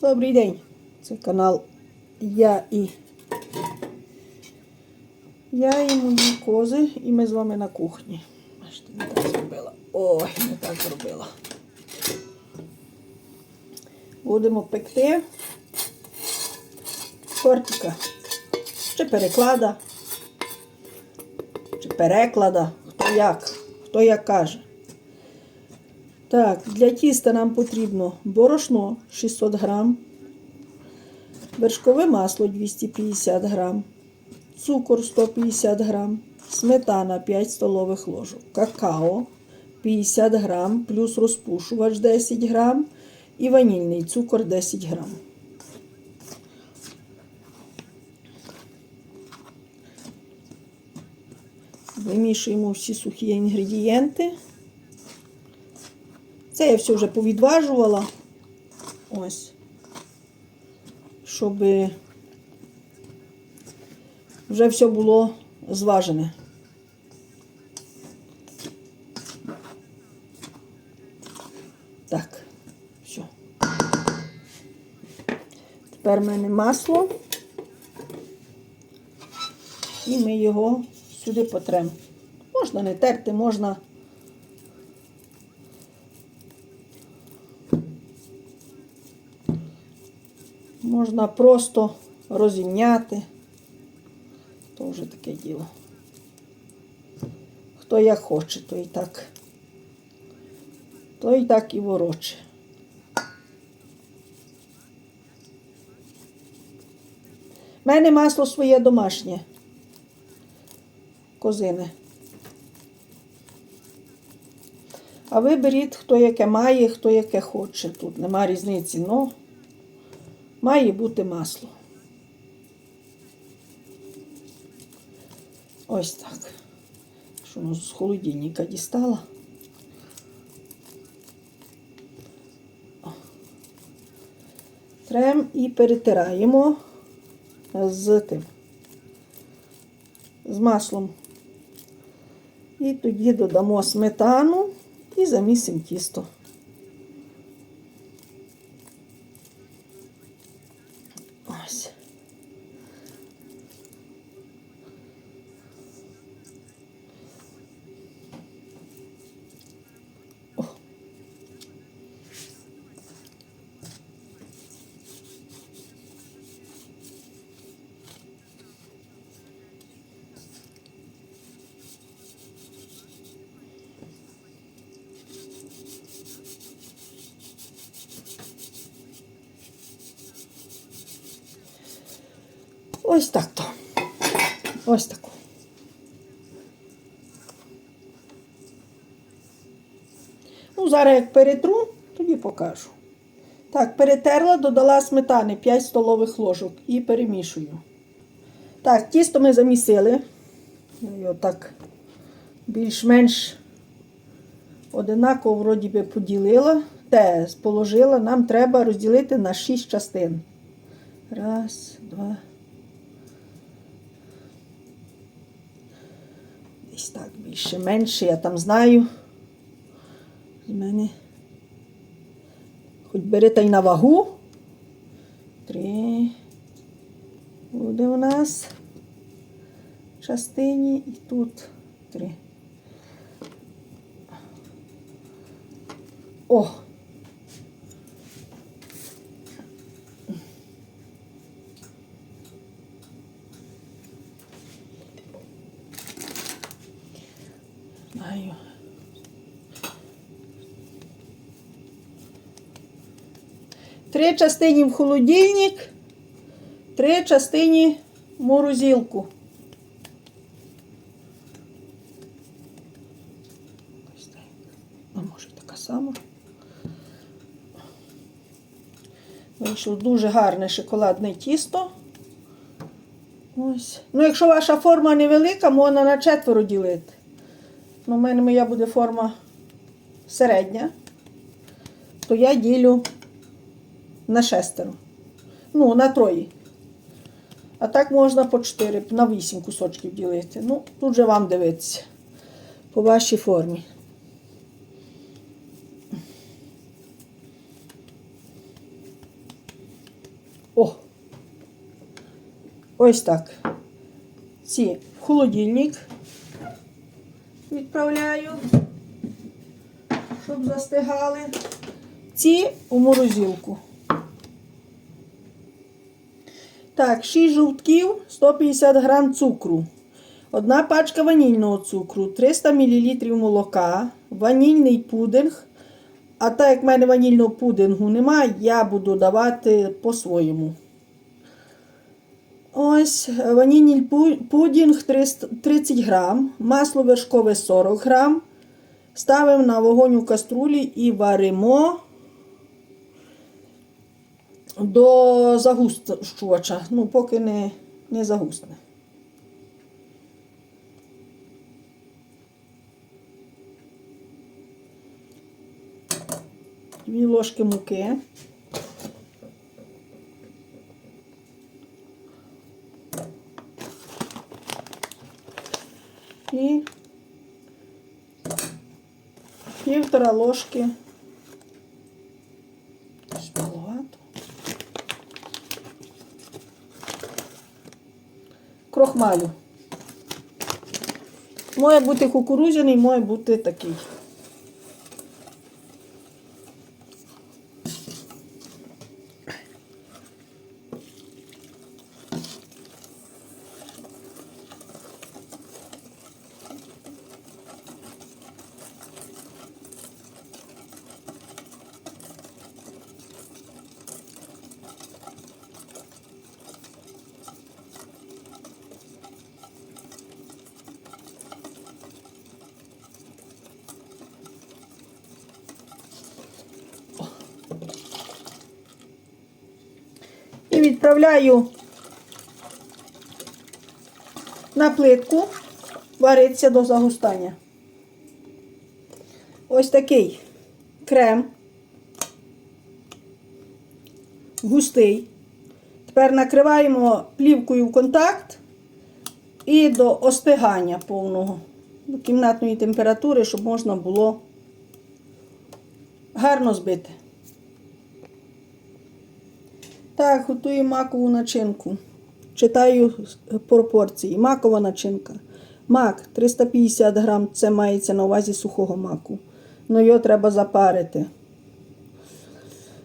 Добрий день. Це канал Я і Я і мої кози, і ми з вами на кухні. Бачите, не так зробила. Ой, не так зробила. Будемо пекти тортика. Чи переклада, чи переклада, хто як, хто як каже. Так, для тіста нам потрібно борошно 600 грам, вершкове масло 250 грам, цукор 150 грам, сметана 5 столових ложок, какао 50 грам, плюс розпушувач 10 грам і ванільний цукор 10 грам. Вимішуємо всі сухі інгредієнти. Це я все вже повідважувала. Ось. Щоб вже все було зважене. Так, все. Тепер в мене масло. І ми його сюди потремо. Можна не терти, можна. Можна просто розімняти. То вже таке діло. Хто як хоче, то і так. То і так і вороче. У мене масло своє домашнє. Козине. А ви беріть, хто яке має, хто яке хоче. Тут нема різниці, но має бути масло. Ось так. Що воно з холодильника дістала. Трем і перетираємо з тим, з маслом. І тоді додамо сметану і замісимо тісто. Ось так то. Ось таку. Ну, зараз як перетру, тоді покажу. Так, перетерла, додала сметани 5 столових ложок і перемішую. Так, тісто ми замісили. Його так більш-менш одинаково вроді би поділила. Те положила, нам треба розділити на 6 частин. Раз, два. Десь так більше, менше, я там знаю. З мене. Хоч бери та й на вагу. Три. Буде у нас в частині і тут три. О! Знаю. Три частині в холодильник, три частині в морозилку. А може така сама. Вийшло дуже гарне шоколадне тісто. Ось. Ну, якщо ваша форма невелика, можна на четверо ділити. Ну, в мене моя буде форма середня, то я ділю на шестеро. Ну, на троє. А так можна по 4, на 8 кусочків ділити. Ну, тут же вам дивитися. По вашій формі. О! Ось так. Ці в холодильник відправляю, щоб застигали. Ці у морозилку. Так, 6 жовтків, 150 грам цукру. Одна пачка ванільного цукру, 300 мл молока, ванільний пудинг. А так як в мене ванільного пудингу немає, я буду давати по-своєму. Ось ванільний пу- пудінг 30 грам, масло вершкове 40 грам. Ставимо на вогонь у каструлі і варимо до загущувача. Ну, поки не, не загусне. Дві ложки муки. І півтора ложки. Щось маловато. Крохмалю. Має бути кукурудзяний, має бути такий. І на плитку, вариться до загустання. Ось такий крем. Густий. Тепер накриваємо плівкою в контакт і до остигання повного, до кімнатної температури, щоб можна було гарно збити. Так, готую макову начинку. Читаю пропорції. Макова начинка. Мак 350 грам, це мається на увазі сухого маку. Ну його треба запарити.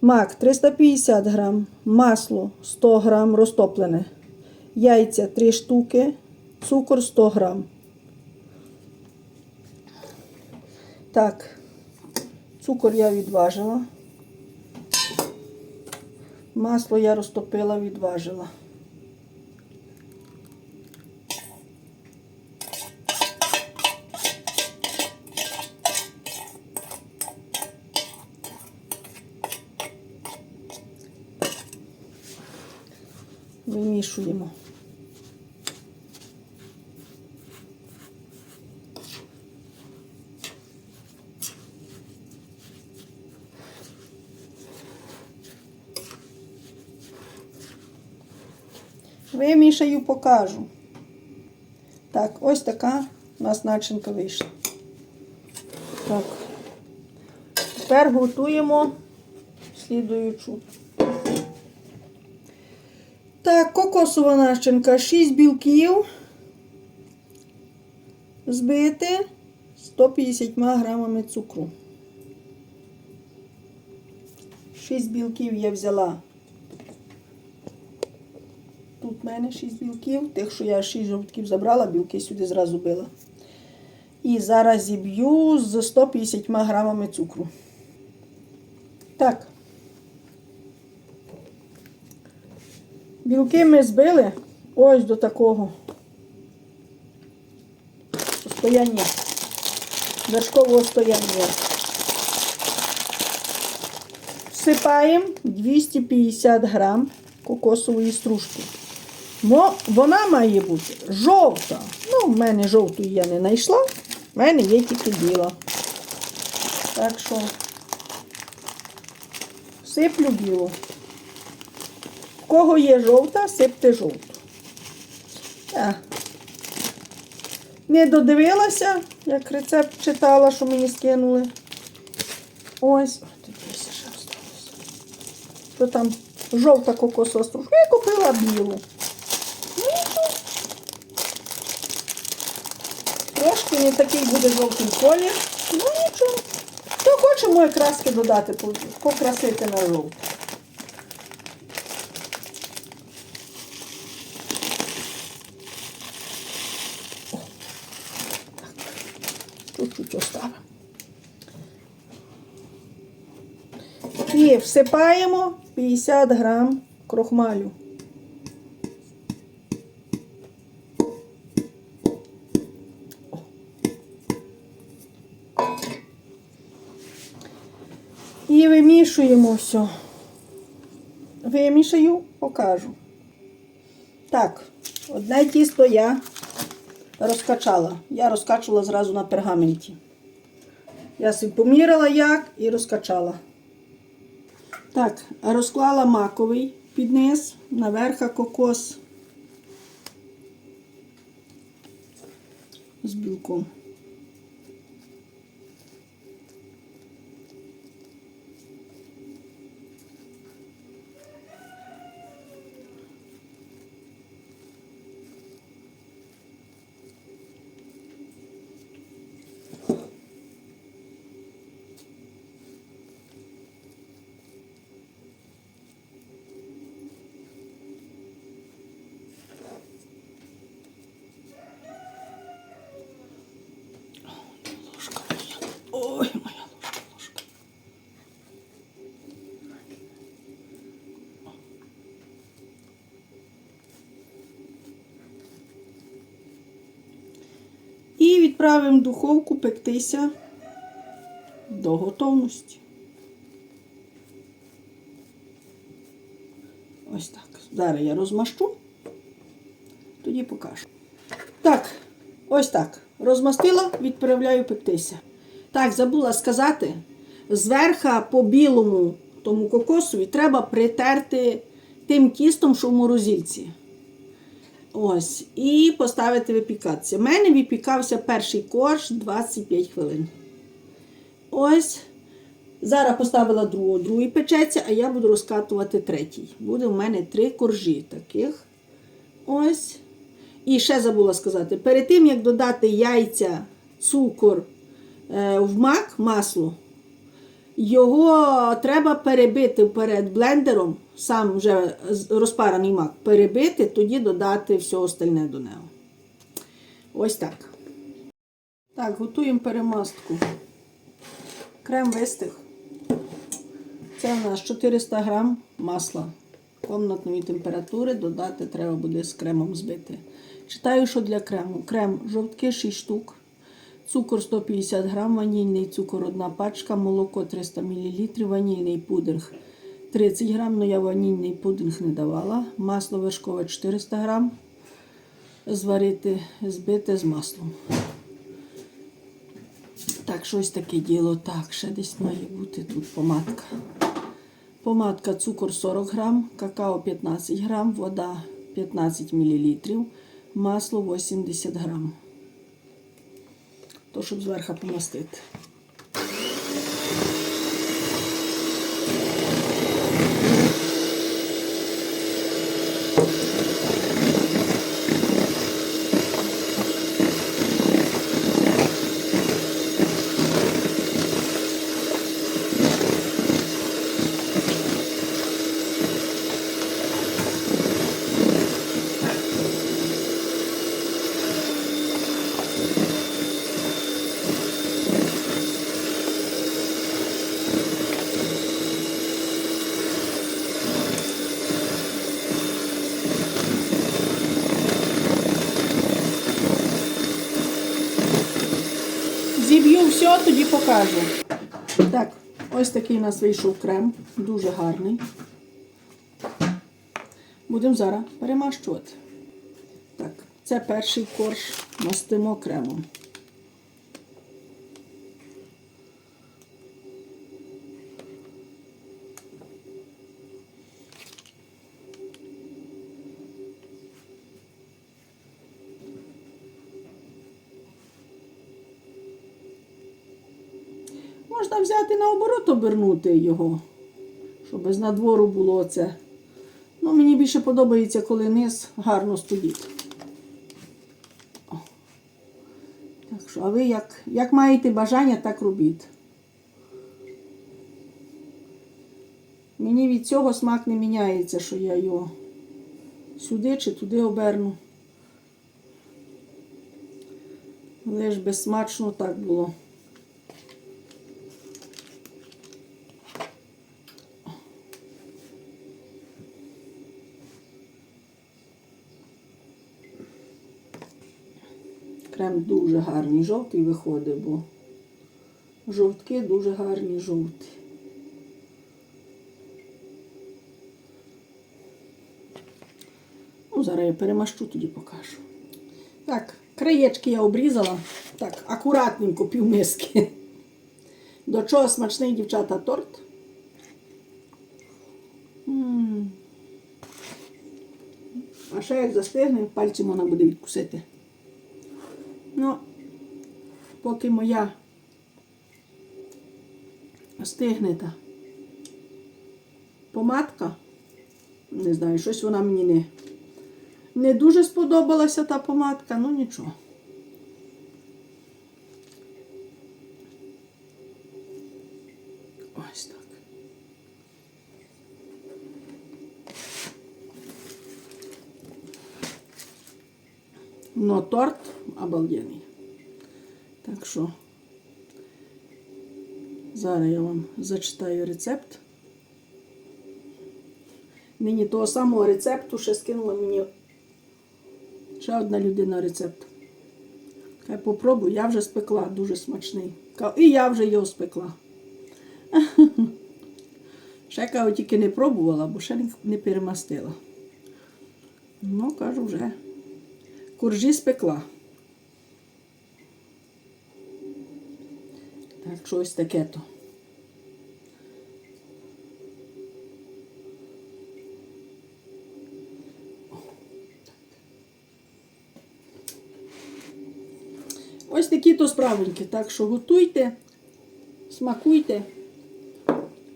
Мак 350 грам, масло 100 грам розтоплене. Яйця 3 штуки, цукор 100 грам. Так, цукор я відважила. Масло я розтопила, відважила. Вимішуємо. Вимішаю, покажу. Так, ось така у нас начинка вийшла. Так. Тепер готуємо слідуючу. Так, кокосова начинка, 6 білків. Збити 150 грамами цукру. 6 білків я взяла. Тут в мене 6 білків. Тих, що я 6 жовтків забрала, білки сюди зразу била. І зараз зіб'ю з 150 грамами цукру. Так. Білки ми збили ось до такого стояння, вершкового стояння. Всипаємо 250 грам кокосової стружки. Вона має бути жовта. Ну, в мене жовтої я не знайшла, в мене є тільки біла. Так що сиплю білу. В кого є жовта, сипте жовту. Так. Не додивилася, як рецепт читала, що мені скинули. Ось. Дивися, ще осталося. Що там жовта кокосова стружка. Я купила білу. Ну, і що? Трошки такий буде жовтий колір. Ну нічого. Хто хоче, може краски додати, покрасити на жовтий. Чуть-чуть оставимо. І всипаємо 50 грам крохмалю. Вимішуємо все. Вимішаю, покажу. Так, одне тісто я розкачала. Я розкачувала зразу на пергаменті. Я собі поміряла як і розкачала. Так, розклала маковий під низ, наверха кокос з білком. Відправимо духовку пектися до готовності. Ось так. Зараз я розмащу, тоді покажу. Так, ось так. Розмастила, відправляю пектися. Так, забула сказати, зверха по білому тому кокосові треба притерти тим тістом, що в морозильці. Ось. І поставити випікатися. У мене випікався перший корж 25 хвилин. Ось. Зараз поставила другого, другий печеться, а я буду розкатувати третій. Буде в мене три коржі таких. Ось. І ще забула сказати: перед тим, як додати яйця, цукор е, в мак, масло, його треба перебити вперед блендером, сам вже розпараний мак, перебити, тоді додати все остальне до нього. Ось так. Так, готуємо перемастку. Крем вистиг. Це у нас 400 грам масла комнатної температури. Додати треба буде з кремом збити. Читаю, що для крему. Крем жовтки 6 штук, цукор 150 грам, ванільний цукор 1 пачка, молоко 300 мл, ванільний пудинг 30 грам, але я ванільний пудинг не давала. Масло вершкове 400 грам. Зварити, збити з маслом. Так, щось таке діло. Так, ще десь має бути тут помадка. Помадка цукор 40 грам, какао 15 грам, вода 15 мл, масло 80 грам. То, щоб зверху помастити. Зіб'ю все, тоді покажу. Так, ось такий у нас вийшов крем, дуже гарний. Будемо зараз перемащувати. Так, це перший корж мастимо кремом. Можна взяти наоборот, обернути його, щоб з надвору було це Ну, мені більше подобається, коли низ гарно стоїть. Так що, а ви як, як маєте бажання, так робіть. Мені від цього смак не міняється, що я його сюди чи туди оберну. Лиш би смачно так було. Крем дуже гарний, жовтий виходить, бо жовтки дуже гарні жовті. Ну, зараз я перемащу, тоді покажу. Так, краєчки я обрізала. Так, акуратненько півмиски. До чого смачний, дівчата, торт. А ще як застигне, пальцем вона буде відкусити. Ну, поки моя стигне та помадка, не знаю, щось вона мені не, не дуже сподобалася та помадка, ну нічого. Ось так. Но торт обалденний. Так що зараз я вам зачитаю рецепт. Нині того самого рецепту ще скинула мені ще одна людина рецепт. Хай попробую, я вже спекла, дуже смачний. І я вже його спекла. Ще кажу, тільки не пробувала, бо ще не- перемастила. Ну, кажу, вже. Куржі спекла. Так, щось таке то. Ось такі то справенькі. Так що готуйте, смакуйте.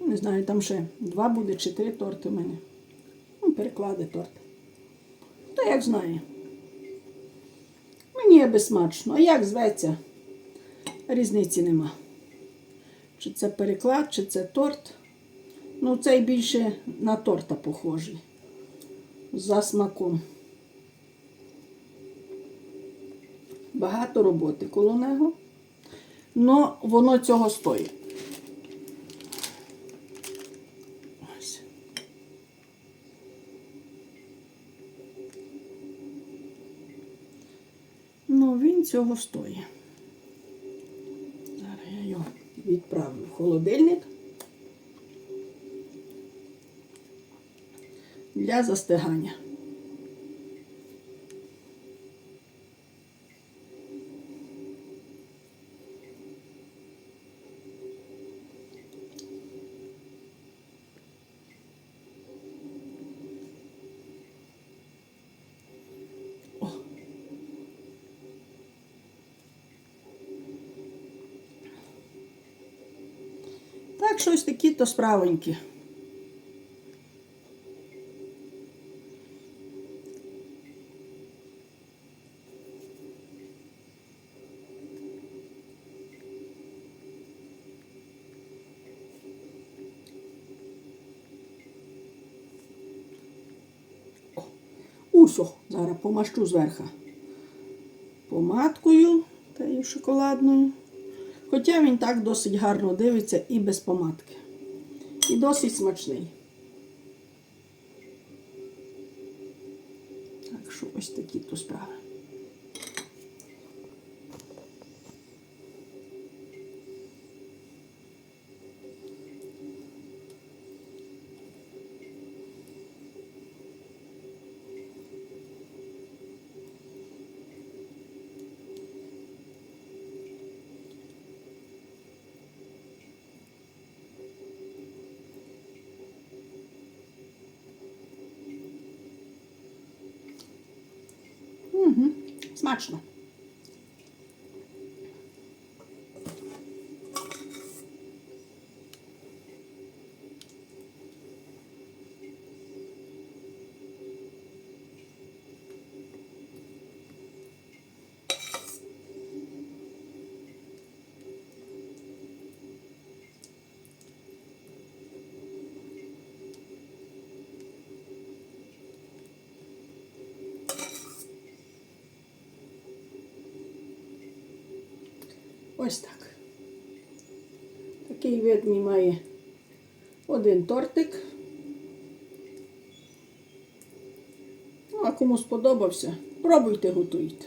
Ну, Не знаю, там ще два буде чи три торти у мене. Ну, переклади торт. Хто як знає. Мені аби смачно. А як зветься? Різниці нема. Чи це переклад, чи це торт. Ну, цей більше на торта похожий. За смаком. Багато роботи коло нього. Но воно цього стоїть. Ось. Ну, він цього стоїть. Холодильник для застигання. Так, щось такі то справонькі. О, Усьо, зараз помащу зверху помадкою тією шоколадною. Хоча він так досить гарно дивиться і без помадки. І досить смачний. Так що ось такі то справи. Смачно. Ось так. Такий вид мій має один тортик. Ну, а кому сподобався, пробуйте, готуйте.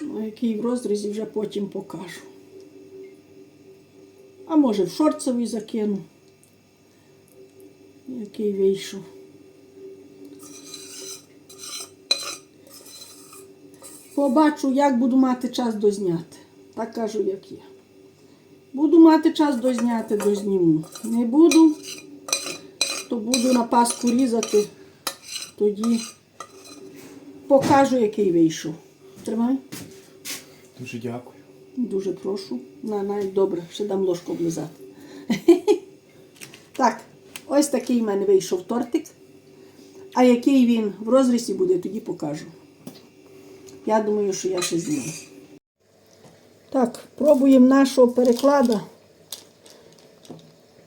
Ну, який в розрізі вже потім покажу. А може в шорцевий закину, який вийшов. Побачу, як буду мати час дозняти. Так кажу, як є. Буду мати час дозняти, дозніму. Не буду, то буду на паску різати, тоді покажу, який вийшов. Тримай. Дуже дякую. Дуже прошу. На, навіть добре, ще дам ложку облизати. так, ось такий в мене вийшов тортик. А який він в розрізі буде, тоді покажу. Я думаю, що я ще зніму. Так, пробуємо нашого переклада.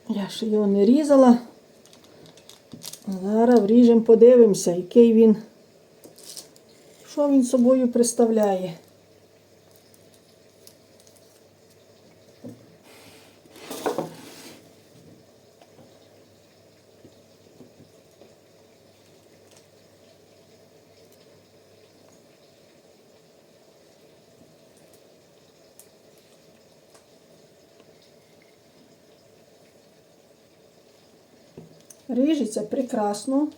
Я ще його не різала. Зараз вріжемо, подивимося, який він. Що він собою представляє. Ріжеться прекрасно.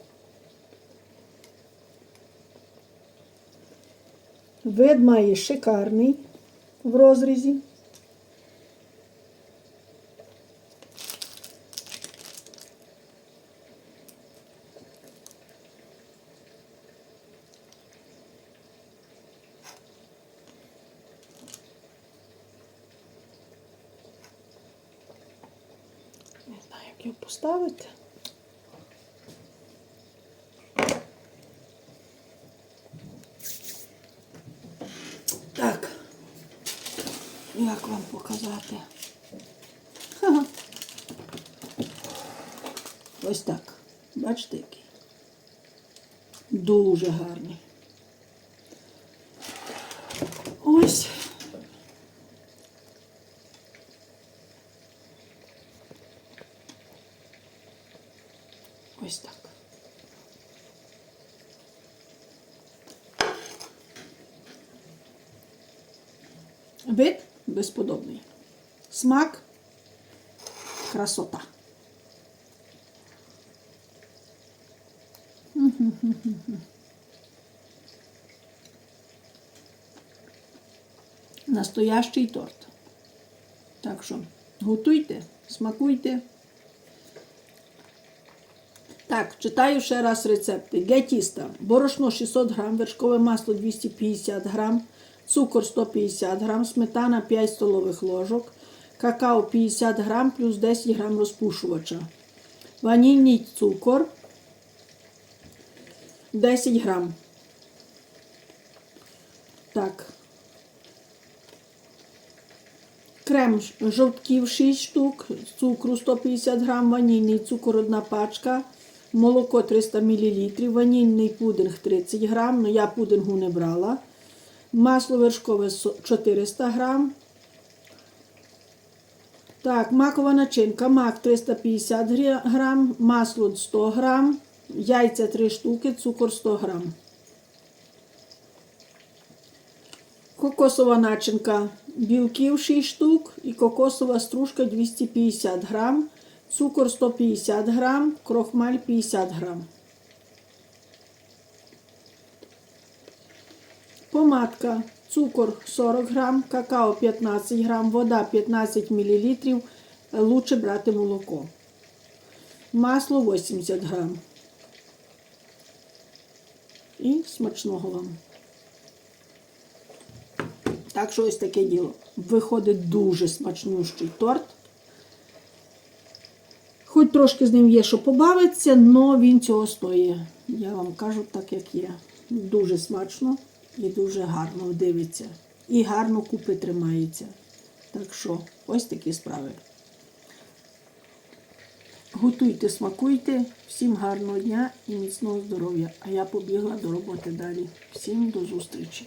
Вид має шикарний в розрізі. Не знаю, як його поставити. Так. Як вам показати? Ха-ха. Ось так. Бачите, який? Дуже гарний. Ось. Ось так. Вид безподобний. Смак красота. Настоящий торт. Так що готуйте, смакуйте. Так, читаю ще раз рецепти. Гетіста. Борошно 600 грам, вершкове масло 250 грам, цукор 150 грам, сметана 5 столових ложок, какао 50 грам плюс 10 грам розпушувача. Ванільний цукор 10 грам. Так. Крем жовтків 6 штук, цукру 150 грам, ванільний цукор 1 пачка, молоко 300 мл, ванільний пудинг 30 грам, але я пудингу не брала. Масло вершкове 400 грам. Так, макова начинка, мак 350 грам, масло 100 грам, яйця 3 штуки, цукор 100 грам. Кокосова начинка білків 6 штук і кокосова стружка 250 грам, цукор 150 грам, крохмаль 50 грам. Помадка, цукор 40 грам, какао 15 грам, вода 15 мл, лучше брати молоко. Масло 80 грам. І смачного вам. Так що ось таке діло. Виходить дуже смачнющий торт. Хоч трошки з ним є, що побавитися, але він цього стоїть. Я вам кажу так, як є. Дуже смачно. І дуже гарно дивиться. І гарно купи тримається. Так що, ось такі справи. Готуйте, смакуйте. Всім гарного дня і міцного здоров'я. А я побігла до роботи далі. Всім до зустрічі!